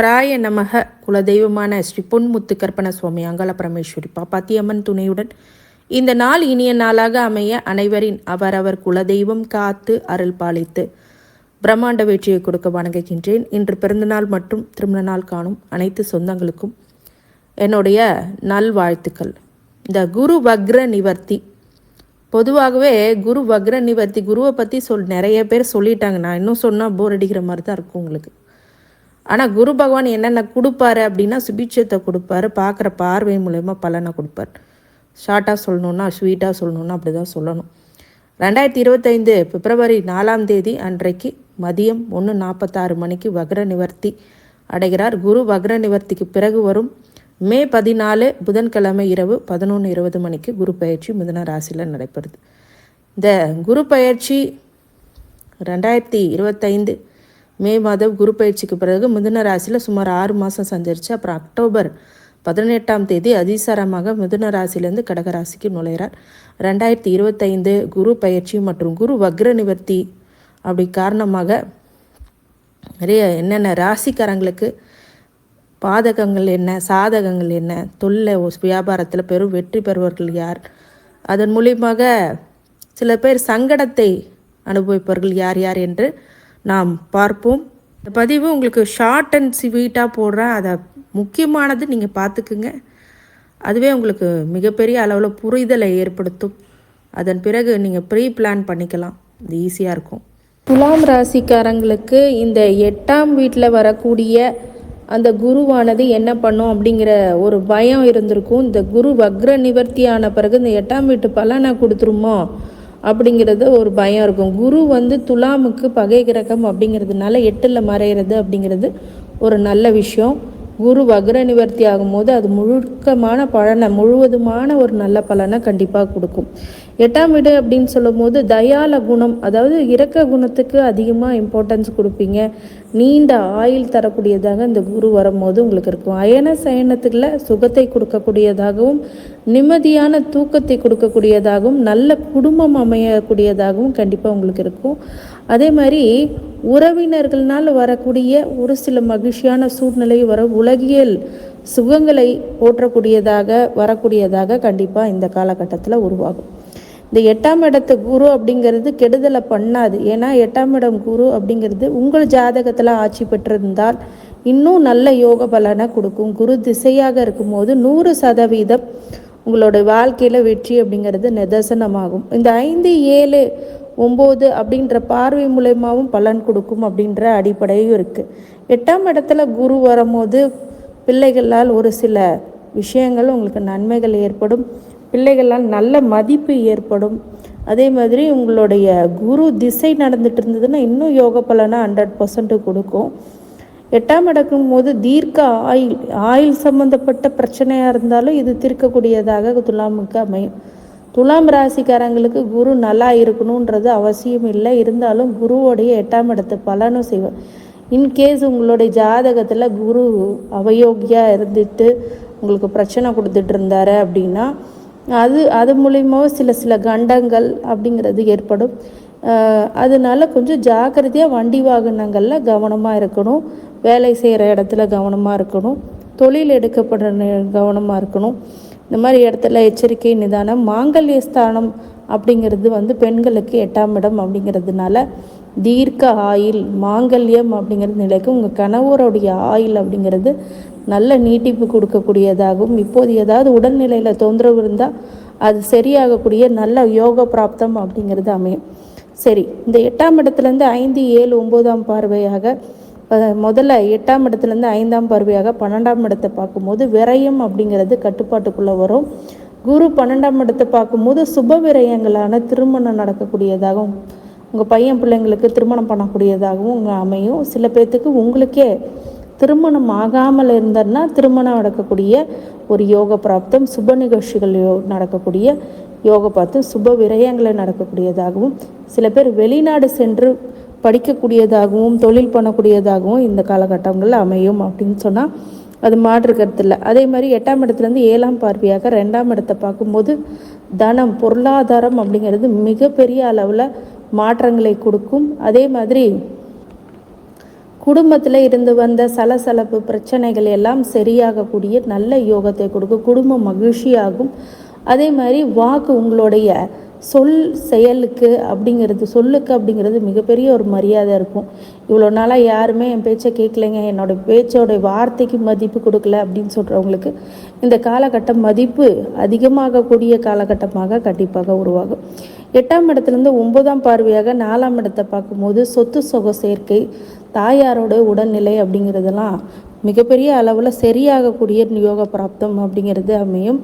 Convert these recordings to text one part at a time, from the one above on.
ஈஸ்வராய நமக குலதெய்வமான ஸ்ரீ பொன்முத்து கற்பன சுவாமி அங்காள பரமேஸ்வரி பாப்பாத்தியம்மன் துணையுடன் இந்த நாள் இனிய நாளாக அமைய அனைவரின் அவரவர் குலதெய்வம் காத்து அருள் பாலித்து பிரம்மாண்ட வெற்றியை கொடுக்க வணங்குகின்றேன். இன்று பிறந்தநாள் மற்றும் திருமண நாள் காணும் அனைத்து சொந்தங்களுக்கும் என்னுடைய நல்வாழ்த்துக்கள். இந்த குரு வக்ர நிவர்த்தி. பொதுவாகவே குரு வக்ர நிவர்த்தி குருவை பற்றி சொல் நிறைய பேர் சொல்லிட்டாங்க. நான் இன்னும் சொன்னால் போர் அடிக்கிற மாதிரி தான் இருக்கும் உங்களுக்கு. ஆனால் குரு பகவான் என்னென்ன கொடுப்பாரு அப்படின்னா சுபிட்சத்தை கொடுப்பாரு. பார்க்குற பார்வை மூலயமா பலனை கொடுப்பார். ஷார்ட்டாக சொல்லணுன்னா ஸ்வீட்டாக சொல்லணுன்னா அப்படி தான் சொல்லணும். ரெண்டாயிரத்தி இருபத்தைந்து பிப்ரவரி நாலாம் தேதி அன்றைக்கு மதியம் ஒன்று நாற்பத்தாறு மணிக்கு வக்ர நிவர்த்தி அடைகிறார். குரு வக்ர நிவர்த்திக்கு பிறகு வரும் மே பதினாலு புதன்கிழமை இரவு பதினொன்று இருபது மணிக்கு குரு பயிற்சி மிதன ராசியில் நடைபெறுது. இந்த குரு பயிற்சி ரெண்டாயிரத்தி இருபத்தைந்து மே மாதம் குரு பயிற்சிக்கு பிறகு மிதுன ராசியில் சுமார் ஆறு மாதம் சஞ்சரித்து அப்புறம் அக்டோபர் பதினெட்டாம் தேதி அதிசாரமாக மிதுன ராசியிலேருந்து கடகராசிக்கு நுழைகிறார் ரெண்டாயிரத்தி இருபத்தைந்து குரு பயிற்சி மற்றும் குரு வக்ர நிவர்த்தி அப்படி காரணமாக நிறைய என்னென்ன ராசிக்காரங்களுக்கு பாதகங்கள் என்ன சாதகங்கள் என்ன தொல்லை வியாபாரத்தில் பெரும் வெற்றி பெறுவர்கள் யார்? அதன் மூலியமாக சில பேர் சங்கடத்தை அனுபவிப்பவர்கள் யார் யார் என்று நாம் பார்ப்போம். இந்த பதிவு உங்களுக்கு ஷார்ட் அண்ட் ஸ்வீட்டாக போடுறேன். அதை முக்கியமானது நீங்கள் பார்த்துக்குங்க. அதுவே உங்களுக்கு மிகப்பெரிய அளவில் புரிதலை ஏற்படுத்தும். அதன் பிறகு நீங்கள் ப்ரீ பிளான் பண்ணிக்கலாம். இது ஈஸியாக இருக்கும். துலாம் ராசிக்காரங்களுக்கு இந்த எட்டாம் வீட்டில் வரக்கூடிய அந்த குருவானது என்ன பண்ணும் அப்படிங்கிற ஒரு பயம் இருந்திருக்கும். இந்த குரு வக்ர நிவர்த்தி ஆன பிறகு இந்த எட்டாம் வீட்டு பலனை கொடுத்துருமோ? அப்படிங்கிறது ஒரு பயம் இருக்கும். குரு வந்து துலாமுக்கு பகை கிரகம் அப்படிங்கிறதுனால எட்டில் மறைகிறது அப்படிங்கிறது ஒரு நல்ல விஷயம். குரு வக்ர நிவர்த்தி ஆகும்போது அது முழுக்கமான பலனை முழுவதுமான ஒரு நல்ல பலனை கண்டிப்பாக கொடுக்கும். எட்டாம் வீடு அப்படின்னு சொல்லும் போது தயால குணம் அதாவது இறக்க குணத்துக்கு அதிகமாக இம்பார்ட்டன்ஸ் கொடுப்பீங்க. நீண்ட ஆயில் தரக்கூடியதாக இந்த குரு வரும்போது உங்களுக்கு இருக்கும். அயன சயனத்தில் சுகத்தை கொடுக்கக்கூடியதாகவும் நிம்மதியான தூக்கத்தை கொடுக்கக்கூடியதாகவும் நல்ல குடும்பம் அமையக்கூடியதாகவும் கண்டிப்பாக உங்களுக்கு இருக்கும். அதே மாதிரி உறவினர்கள்னால் வரக்கூடிய ஒரு சில மகிழ்ச்சியான சூழ்நிலை வர உலகியல் சுகங்களை போற்றக்கூடியதாக வரக்கூடியதாக கண்டிப்பாக இந்த காலகட்டத்தில் உருவாகும். இந்த எட்டாம் இடத்து குரு அப்படிங்கிறது கெடுதலை பண்ணாது. ஏன்னா எட்டாம் இடம் குரு அப்படிங்கிறது உங்கள் ஜாதகத்தில் ஆட்சி பெற்றிருந்தால் இன்னும் நல்ல யோக பலனை கொடுக்கும். குரு திசையாக இருக்கும்போது நூறு சதவீதம் உங்களோட வாழ்க்கையில் வெற்றி அப்படிங்கிறது நிதர்சனமாகும். இந்த ஐந்து ஏழு ஒம்பது அப்படின்ற பார்வை மூலயமாவும் பலன் கொடுக்கும் அப்படின்ற அடிப்படையும் இருக்குது எட்டாம் இடத்துல குரு வரும்போது பிள்ளைகளால் ஒரு சில விஷயங்கள் உங்களுக்கு நன்மைகள் ஏற்படும். பிள்ளைகளால் நல்ல மதிப்பு ஏற்படும். அதே மாதிரி உங்களுடைய குரு திசை நடந்துட்டு இருந்ததுன்னா இன்னும் யோக பலனை ஹண்ட்ரட் பர்சன்ட் கொடுக்கும். எட்டாம் இடக்கும் போது தீர்க்க ஆயில் ஆயில் சம்மந்தப்பட்ட பிரச்சனையாக இருந்தாலும் இது தீர்க்கக்கூடியதாக துலாமுக்கு அமையும். துலாம் ராசிக்காரங்களுக்கு குரு நல்லா இருக்கணுன்றது அவசியம் இல்லை. இருந்தாலும் குருவோடைய எட்டாம் இடத்து பலனும் செய்வார். இன்கேஸ் உங்களுடைய ஜாதகத்தில் குரு அவயோகியாக இருந்துட்டு உங்களுக்கு பிரச்சனை கொடுத்துட்டு இருந்தாரு அப்படின்னா அது அது மூலியமாக சில சில கண்டங்கள் அப்படிங்கிறது ஏற்படும். அதனால கொஞ்சம் ஜாக்கிரதையாக வண்டி வாகனங்களில் கவனமாக இருக்கணும். வேலை செய்கிற இடத்துல கவனமாக இருக்கணும். தொழில் எடுக்கப்படுற கவனமாக இருக்கணும். இந்த மாதிரி இடத்துல எச்சரிக்கை நிதானம் மாங்கல்ய ஸ்தானம் அப்படிங்கிறது வந்து பெண்களுக்கு எட்டாம் இடம் அப்படிங்கிறதுனால தீர்க்க ஆயில் மாங்கல்யம் அப்படிங்கிறது நிலைக்கு உங்கள் கணவருடைய ஆயில் அப்படிங்கிறது நல்ல நீட்டிப்பு கொடுக்கக்கூடியதாகவும் இப்போது ஏதாவது உடல்நிலையில் தொந்தரவு இருந்தால் அது சரியாகக்கூடிய நல்ல யோக பிராப்தம் அப்படிங்கிறது அமையும். சரி இந்த எட்டாம் இடத்துலேருந்து ஐந்து ஏழு ஒம்போதாம் பார்வையாக முதல்ல எட்டாம் இடத்துலேருந்து ஐந்தாம் பார்வையாக பன்னெண்டாம் இடத்தை பார்க்கும்போது விரயம் அப்படிங்கிறது கட்டுப்பாட்டுக்குள்ளே வரும். குரு பன்னெண்டாம் இடத்தை பார்க்கும்போது சுப விரயங்களான திருமணம் நடக்கக்கூடியதாகவும் உங்கள் பையன் பிள்ளைங்களுக்கு திருமணம் பண்ணக்கூடியதாகவும் அமையும். சில பேர்த்துக்கு உங்களுக்கே திருமணம் ஆகாமல் இருந்தன்னா திருமணம் நடக்கக்கூடிய ஒரு யோக பிராப்தம் சுப நிகழ்ச்சிகள் நடக்கக்கூடிய யோக பார்த்து சுப விரயங்களை நடக்கக்கூடியதாகவும் சில பேர் வெளிநாடு சென்று படிக்கக்கூடியதாகவும் தொழில் பண்ணக்கூடியதாகவும் இந்த காலகட்டங்களில் அமையும் அப்படின்னு சொன்னால் அது மாற்றுக்கிறது இல்லை. அதே மாதிரி எட்டாம் இடத்துலேருந்து ஏழாம் பார்வையாக ரெண்டாம் இடத்தை பார்க்கும்போது தனம் பொருளாதாரம் அப்படிங்கிறது மிகப்பெரிய அளவில் மாற்றங்களை கொடுக்கும். அதே மாதிரி குடும்பத்தில் இருந்து வந்த சலசலப்பு பிரச்சனைகள் எல்லாம் சரியாகக்கூடிய நல்ல யோகத்தை கொடுக்கும் குடும்பம் மகிழ்ச்சியாகும். அதே மாதிரி வாக்கு உங்களுடைய சொல் செயலுக்கு அப்படிங்கிறது சொல்லுக்கு அப்படிங்கிறது மிகப்பெரிய ஒரு மரியாதை இருக்கும். இவ்வளோ நாளாக யாருமே என் பேச்சை கேட்கலைங்க என்னோட பேச்சோடைய வார்த்தைக்கு மதிப்பு கொடுக்கல அப்படின்னு சொல்கிறவங்களுக்கு இந்த காலகட்டம் மதிப்பு அதிகமாகக்கூடிய காலகட்டமாக கண்டிப்பாக உருவாகும். எட்டாம் இடத்துலேருந்து ஒன்பதாம் பார்வையாக நாலாம் இடத்தை பார்க்கும்போது சொத்து சொக சேர்க்கை தாயாரோட உடல்நிலை அப்படிங்கிறதெல்லாம் மிகப்பெரிய அளவில் சரியாகக்கூடிய யோக பிராப்தம் அப்படிங்கிறது அமையும்.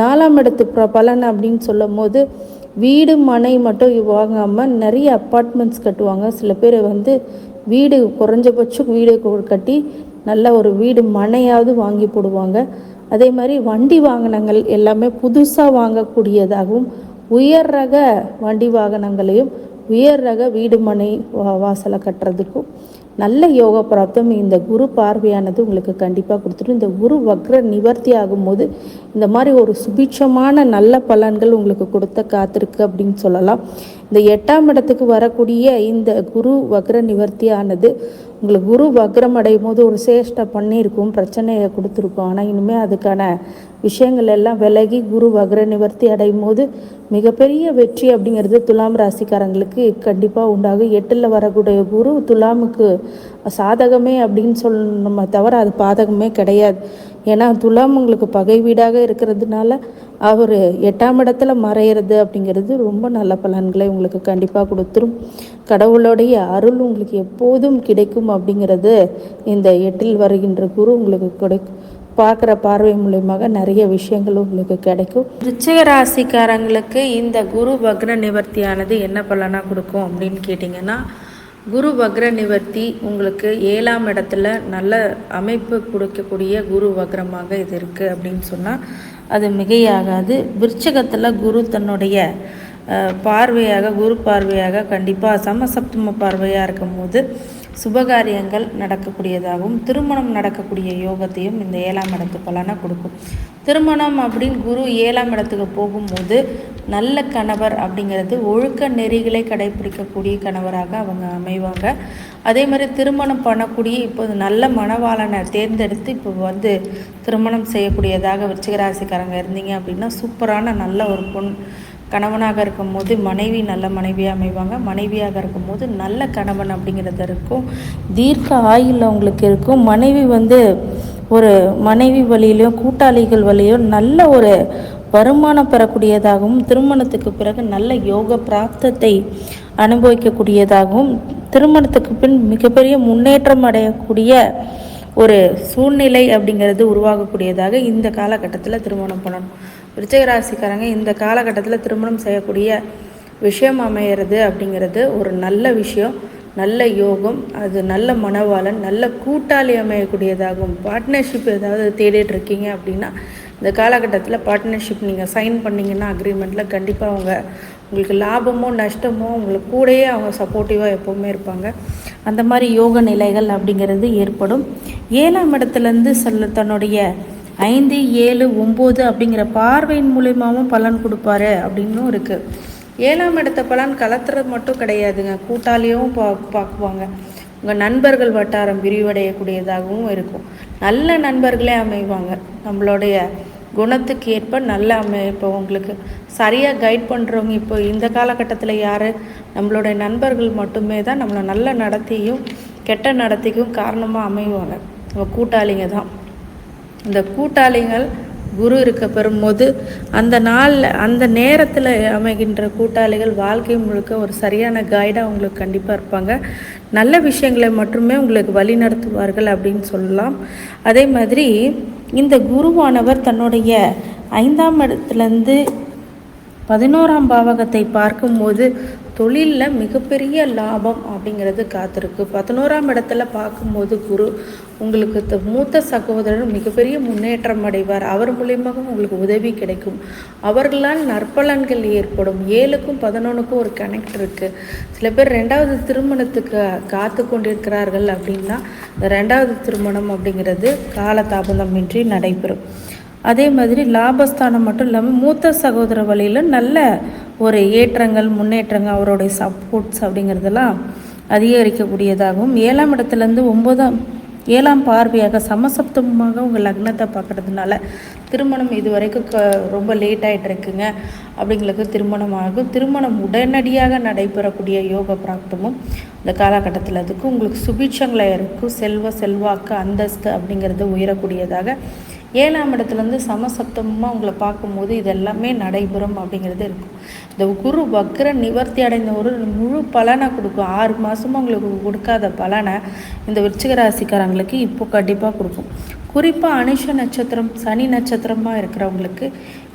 நாலாம் இடத்து பலன் அப்படின்னு சொல்லும் போது வீடு மனை மட்டும் வாங்காமல் நிறைய அப்பார்ட்மெண்ட்ஸ் கட்டுவாங்க. சில பேர் வந்து வீடு குறைஞ்சபட்சம் வீடு கட்டி நல்ல ஒரு வீடு மனையாவது வாங்கி போடுவாங்க. அதே மாதிரி வண்டி வாகனங்கள் எல்லாமே புதுசாக வாங்கக்கூடியதாகவும் உயர் ரக வண்டி வாகனங்களையும் உயர் ரக வீடு மனை வா வாசலை கட்டுறதுக்கும் நல்ல யோக பிராப்தம் இந்த குரு பார்வையானது உங்களுக்கு கண்டிப்பாக கொடுத்துரும். இந்த குரு வக்ர நிவர்த்தி ஆகும்போது இந்த மாதிரி ஒரு சுபிட்சமான நல்ல பலன்கள் உங்களுக்கு கொடுத்த காத்திருக்கு அப்படின்னு சொல்லலாம். இந்த எட்டாம் இடத்துக்கு வரக்கூடிய இந்த குரு வக்ர நிவர்த்தியானது உங்களுக்கு குரு வக்ரம் அடையும் போது ஒரு சேஷ்டை பண்ணியிருக்கும் பிரச்சனையை கொடுத்துருக்கும். ஆனால் இனிமேல் அதுக்கான விஷயங்கள் எல்லாம் விலகி குரு வக்ர நிவர்த்தி அடையும் போது மிகப்பெரிய வெற்றி அப்படிங்கிறது துலாம் ராசிக்காரங்களுக்கு கண்டிப்பாக உண்டாகும். எட்டில் வரக்கூடிய குரு துலாமுக்கு சாதகமே அப்படின்னு சொல்லணுமே தவிர அது பாதகமே கிடையாது. ஏன்னா துலாம் உங்களுக்கு பகை வீடாக இருக்கிறதுனால அவர் எட்டாம் இடத்துல மறையிறது அப்படிங்கிறது ரொம்ப நல்ல பலன்களை உங்களுக்கு கண்டிப்பாக கொடுத்துரும். கடவுளுடைய அருள் உங்களுக்கு எப்போதும் கிடைக்கும் அப்படிங்கிறது இந்த எட்டில் வருகின்ற குரு உங்களுக்கு கிடைக்கும் பார்க்குற பார்வை மூலியமாக நிறைய விஷயங்கள் உங்களுக்கு கிடைக்கும். ரிச்சக ராசிக்காரங்களுக்கு இந்த குரு பக்ன நிவர்த்தியானது என்ன பலனாக கொடுக்கும் அப்படின்னு கேட்டிங்கன்னா குரு வக்ர நிவர்த்தி உங்களுக்கு ஏழாம் இடத்துல நல்ல அமைப்பு கொடுக்கக்கூடிய குரு வக்ரமாக இது இருக்குது அப்படின்னு சொன்னால் அது மிகையாகாது. விருச்சகத்தில் குரு தன்னுடைய பார்வையாக குரு பார்வையாக கண்டிப்பாக சமசப்தம பார்வையாக இருக்கும்போது சுபகாரியங்கள் நடக்கக்கூடியதாகவும் திருமணம் நடக்கக்கூடிய யோகத்தையும் இந்த ஏழாம் இடத்து பலனை கொடுக்கும். திருமணம் அப்படின்னு குரு ஏழாம் இடத்துக்கு போகும்போது நல்ல கணவர் அப்படிங்கிறது ஒழுக்க நெறிகளை கடைபிடிக்கக்கூடிய கணவராக அவங்க அமைவாங்க. அதே மாதிரி திருமணம் பண்ணக்கூடிய இப்போது நல்ல மணவாளனை தேர்ந்தெடுத்து இப்போ வந்து திருமணம் செய்யக்கூடியதாக விருச்சிகராசிக்காரங்க இருந்தீங்க அப்படின்னா சூப்பரான நல்ல ஒரு பொன் கணவனாக இருக்கும்போது மனைவி நல்ல மனைவியாக அமைவாங்க. மனைவியாக இருக்கும்போது நல்ல கணவன் அப்படிங்கிறது இருக்கும். தீர்க்க ஆயுள் அவங்களுக்கு இருக்கும். மனைவி வந்து ஒரு மனைவி வழியிலையும் கூட்டாளிகள் வழியும் நல்ல ஒரு வருமானம் பெறக்கூடியதாகவும் திருமணத்துக்கு பிறகு நல்ல யோக பிராப்தத்தை அனுபவிக்கக்கூடியதாகவும் திருமணத்துக்கு பின் மிகப்பெரிய முன்னேற்றம் அடையக்கூடிய ஒரு சூழ்நிலை அப்படிங்கிறது உருவாகக்கூடியதாக இந்த காலகட்டத்தில் திருமணம் பண்ணணும். விருச்சகராசிக்காரங்க இந்த காலகட்டத்தில் திருமணம் செய்யக்கூடிய விஷயம் அமையிறது அப்படிங்கிறது ஒரு நல்ல விஷயம். நல்ல யோகம் அது நல்ல மனவாளன் நல்ல கூட்டாளி அமையக்கூடியதாகும் பார்ட்னர்ஷிப் ஏதாவது தேடிட்டு இருக்கீங்க அப்படின்னா இந்த காலகட்டத்தில் பார்ட்னர்ஷிப் நீங்கள் சைன் பண்ணிங்கன்னா அக்ரிமெண்ட்டில் கண்டிப்பாக அவங்க உங்களுக்கு லாபமோ நஷ்டமோ உங்களுக்கு கூடயே அவங்க சப்போர்ட்டிவாக எப்போவுமே இருப்பாங்க. அந்த மாதிரி யோக நிலைகள் அப்படிங்கிறது ஏற்படும். ஏழாம் இடத்துலேருந்து சொல்ல தன்னுடைய ஐந்து ஏழு ஒம்பது அப்படிங்கிற பார்வையின் மூலியமாகவும் பலன் கொடுப்பாரு அப்படின்னும் இருக்குது ஏழாம் இடத்த பலன் கலத்துறது மட்டும் கிடையாதுங்க. கூட்டாளியும் பா பார்க்குவாங்க. உங்கள் நண்பர்கள் வட்டாரம் விரிவடையக்கூடியதாகவும் இருக்கும். நல்ல நண்பர்களே அமைவாங்க. நம்மளுடைய குணத்துக்கு ஏற்ப நல்ல அமை உங்களுக்கு. சரியாக கைட் பண்ணுறவங்க இப்போ இந்த காலகட்டத்தில் யார்? நம்மளுடைய நண்பர்கள் மட்டுமே தான் நம்மளை நல்ல நடத்தியும் கெட்ட நடத்திக்கும் காரணமாக அமைவாங்க. கூட்டாளிங்க தான். இந்த கூட்டாளிகள் குரு இருக்க பெறும்போது அந்த நாளில் அந்த நேரத்தில் அமைகின்ற கூட்டாளிகள் வாழ்க்கை முழுக்க ஒரு சரியான கைடாக உங்களுக்கு கண்டிப்பாக இருப்பாங்க. நல்ல விஷயங்களை மட்டுமே உங்களுக்கு வழி நடத்துவார்கள் அப்படின்னு சொல்லலாம். அதே மாதிரி இந்த குருவானவர் தன்னுடைய ஐந்தாம் இடத்துலேருந்து பதினோராம் பாவகத்தை பார்க்கும்போது தொழிலில் மிகப்பெரிய லாபம் அப்படிங்கிறது காத்திருக்கு. பதினோராம் இடத்துல பார்க்கும்போது குரு உங்களுக்கு மூத்த சகோதரர் மிகப்பெரிய முன்னேற்றம் அடைவார். அவர் மூலியமாக உங்களுக்கு உதவி கிடைக்கும். அவர்களால் நற்பலன்கள் ஏற்படும். ஏழுக்கும் பதினொன்றுக்கும் ஒரு கனெக்ட் இருக்குது சில பேர் ரெண்டாவது திருமணத்துக்கு காத்து கொண்டிருக்கிறார்கள் அப்படின்னா ரெண்டாவது திருமணம் அப்படிங்கிறது காலதாபதமின்றி நடைபெறும். அதே மாதிரி லாபஸ்தானம் மட்டும் இல்லாமல் மூத்த சகோதர வழியில் நல்ல ஒரு ஏற்றங்கள் முன்னேற்றங்கள் அவருடைய சப்போர்ட்ஸ் அப்படிங்கிறதெல்லாம் அதிகரிக்கக்கூடியதாகவும் ஏழாம் இடத்துலேருந்து ஒம்போதாம் ஏழாம் பார்வையாக சமசப்தமாக உங்கள் லக்னத்தை பார்க்குறதுனால திருமணம் இது வரைக்கும் க ரொம்ப லேட் ஆகிட்டு இருக்குங்க. அப்படிங்களுக்கு திருமணம் ஆகும். திருமணம் உடனடியாக நடைபெறக்கூடிய யோக பிராப்தமும் இந்த காலகட்டத்தில் அதுக்கு உங்களுக்கு சுபிட்சங்களாக இருக்கும் செல்வ செல்வாக்கு அந்தஸ்து அப்படிங்கிறது உயரக்கூடியதாக ஏழாம் இடத்துலேருந்து சமசப்தமாக உங்களை பார்க்கும்போது இதெல்லாமே நடைபெறும் அப்படிங்கிறது இருக்கும். இந்த குரு வக்ர நிவர்த்தி அடைந்த ஒரு முழு பலனை கொடுக்கும். ஆறு மாதமாக உங்களுக்கு கொடுக்காத பலனை இந்த விருச்சிக ராசிக்காரங்களுக்கு இப்போ கண்டிப்பாக கொடுக்கும். குறிப்பாக அனுஷ நட்சத்திரம் சனி நட்சத்திரமாக இருக்கிறவங்களுக்கு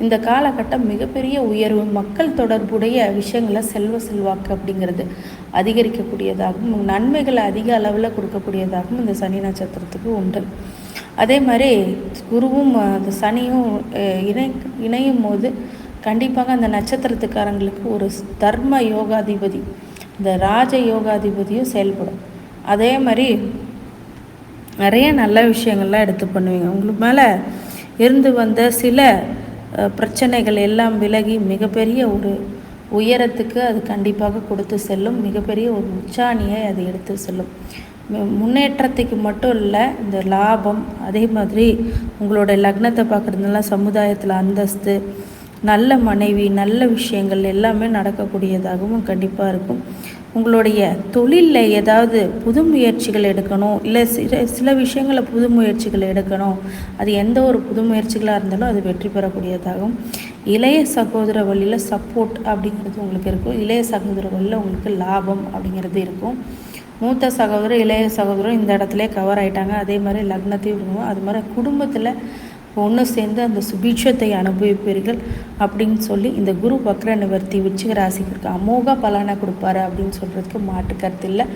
இந்த காலகட்டம் மிகப்பெரிய உயர்வு மக்கள் தொடர்புடைய விஷயங்களை செல்வ செல்வாக்கு அப்படிங்கிறது அதிகரிக்கக்கூடியதாகவும் நன்மைகளை அதிக அளவில் கொடுக்கக்கூடியதாகவும் இந்த சனி நட்சத்திரத்துக்கு உண்டு. அதே மாதிரி குருவும் அந்த சனியும் இணை இணையும் போது கண்டிப்பாக அந்த நட்சத்திரத்துக்காரங்களுக்கு ஒரு தர்ம யோகாதிபதி இந்த ராஜ யோகாதிபதியும் செயல்படும். அதே மாதிரி நிறைய நல்ல விஷயங்கள்லாம் எடுத்து பண்ணுவீங்க. உங்களுக்கு மேலே இருந்து வந்த சில பிரச்சனைகள் எல்லாம் விலகி மிகப்பெரிய ஒரு உயரத்துக்கு அது கண்டிப்பாக கொடுத்து செல்லும். மிகப்பெரிய ஒரு உச்சாணியை அது எடுத்து செல்லும். முன்னேற்றத்துக்கு மட்டும் இல்லை இந்த லாபம் அதே மாதிரி உங்களோட லக்னத்தை பார்க்குறதுனால சமுதாயத்தில் அந்தஸ்து நல்ல மனைவி நல்ல விஷயங்கள் எல்லாமே நடக்கக்கூடியதாகவும் கண்டிப்பாக இருக்கும். உங்களுடைய தொழிலில் ஏதாவது புது முயற்சிகள் எடுக்கணும் இல்லை சில சில விஷயங்களை புது முயற்சிகள் எடுக்கணும் அது எந்த ஒரு புது முயற்சிகளாக இருந்தாலும் அது வெற்றி பெறக்கூடியதாகவும் இளைய சகோதர வழியில் சப்போர்ட் அப்படிங்கிறது உங்களுக்கு இருக்கும். இளைய சகோதர வழியில் உங்களுக்கு லாபம் அப்படிங்கிறது இருக்கும். மூத்த சகோதரர் இளைய சகோதரர் இந்த இடத்துல கவர் ஆகிட்டாங்க அதே மாதிரி லக்னத்தையும் விடுவோம் அது மாதிரி குடும்பத்தில் ஒன்று சேர்ந்து அந்த சுபீட்சத்தை அனுபவிப்பீர்கள் அப்படின்னு சொல்லி இந்த குரு வக்ர நிவர்த்தி விச்சிக ராசிக்கு அமோக பலனை கொடுப்பாரு அப்படின்னு சொல்கிறதுக்கு மாட்டு கருத்து இல்லை.